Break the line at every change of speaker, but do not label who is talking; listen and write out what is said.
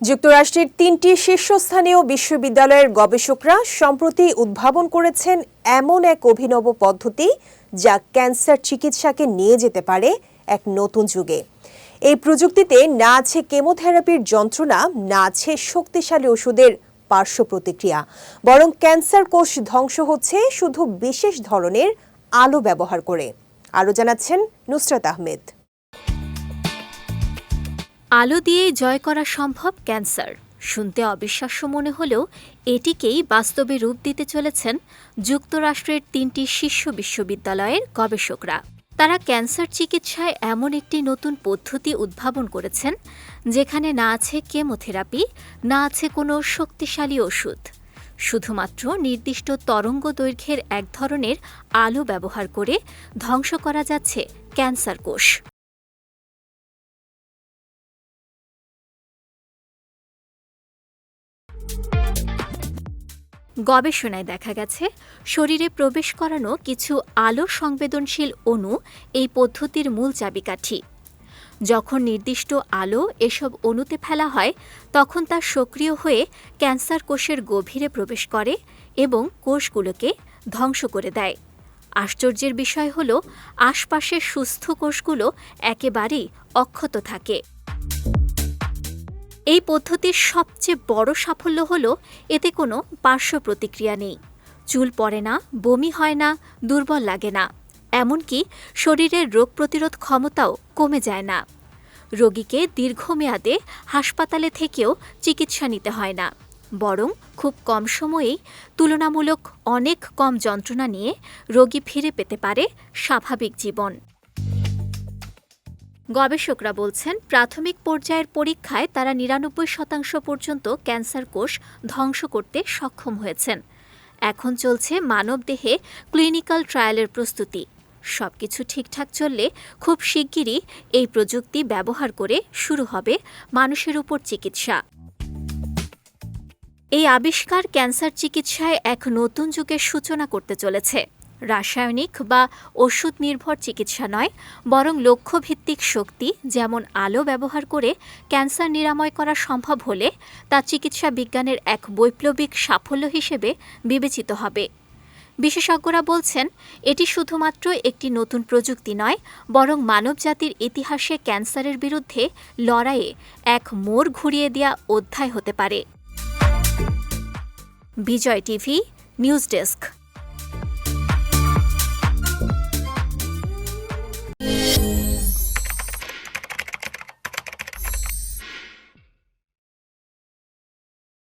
যুক্তরাষ্ট্রের তিনটি শীর্ষস্থানীয় বিশ্ববিদ্যালয়ের গবেষকরা সম্প্রতি উদ্ভাবন করেছেন এমন এক অভিনব পদ্ধতি যা ক্যান্সার চিকিৎসাকে নিয়ে যেতে পারে এক নতুন যুগে। এই প্রযুক্তিতে না আছে কেমোথেরাপির যন্ত্রণা, না আছে শক্তিশালী ওষুধের পার্শ্ব প্রতিক্রিয়া। বরং ক্যান্সার কোষ ধ্বংস হচ্ছে শুধু বিশেষ ধরনের আলো ব্যবহার করে। আরও জানাচ্ছেন নুসরাত আহমেদ।
আলো দিয়েই জয় করা সম্ভব, ক্যান্সার। শুনতে অবিশ্বাস্য মনে হলেও এটিকেই বাস্তবে রূপ দিতে চলেছেন যুক্তরাষ্ট্রের তিনটি শীর্ষ বিশ্ববিদ্যালয়ের গবেষকরা। তারা ক্যান্সার চিকিৎসায় এমন একটি নতুন পদ্ধতি উদ্ভাবন করেছেন, যেখানে না আছে কেমোথেরাপি, না আছে কোনো শক্তিশালী ওষুধ। শুধুমাত্র নির্দিষ্ট তরঙ্গ দৈর্ঘ্যের এক ধরনের আলো ব্যবহার করে ধ্বংস করা যাচ্ছে ক্যান্সার কোষ। গবেষণায় দেখা গেছে, শরীরে প্রবেশ করানো কিছু আলো সংবেদনশীল অণু এই পদ্ধতির মূল চাবিকাঠি। যখন নির্দিষ্ট আলো এসব অণুতে ফেলা হয়, তখন তা সক্রিয় হয়ে ক্যান্সার কোষের গভীরে প্রবেশ করে এবং কোষগুলোকে ধ্বংস করে দেয়। আশ্চর্যের বিষয় হল, আশপাশের সুস্থ কোষগুলো একেবারেই অক্ষত থাকে। এই পদ্ধতির সবচেয়ে বড় সাফল্য হল এতে কোনো পার্শ্ব প্রতিক্রিয়া নেই। চুল পড়ে না, বমি হয় না, দুর্বল লাগে না। এমনকি শরীরের রোগ প্রতিরোধ ক্ষমতাও কমে যায় না। রোগীকে দীর্ঘমেয়াদে হাসপাতালে থেকেও চিকিৎসা নিতে হয় না। বরং খুব কম সময়েই তুলনামূলক অনেক কম যন্ত্রণা নিয়ে রোগী ফিরে পেতে পারে স্বাভাবিক জীবন। গবেষকরা বলছেন, প্রাথমিক পর্যায়ের পরীক্ষায় তারা নিরানব্বই শতাংশ পর্যন্ত ক্যান্সার কোষ ধ্বংস করতে সক্ষম হয়েছেন। এখন চলছে মানবদেহে ক্লিনিক্যাল ট্রায়ালের প্রস্তুতি। সবকিছু ঠিকঠাক চললে খুব শিগগিরই এই প্রযুক্তি ব্যবহার করে শুরু হবে মানুষের উপর চিকিৎসা। এই আবিষ্কার ক্যান্সার চিকিৎসায় এক নতুন যুগের সূচনা করতে চলেছে। রাসায়নিক বা ওষুধ নির্ভর চিকিৎসা নয়, বরং লক্ষ্যভিত্তিক শক্তি, যেমন আলো ব্যবহার করে ক্যান্সার নিরাময় করা সম্ভব হলে তা চিকিৎসা বিজ্ঞানের এক বৈপ্লবিক সাফল্য হিসেবে বিবেচিত হবে। বিশেষজ্ঞরা বলছেন, এটি শুধুমাত্র একটি নতুন প্রযুক্তি নয়, বরং মানবজাতির ইতিহাসে ক্যান্সারের বিরুদ্ধে লড়াইয়ে এক মোড় ঘুরিয়ে দেওয়া অধ্যায় হতে পারে। Vijay TV, news desk.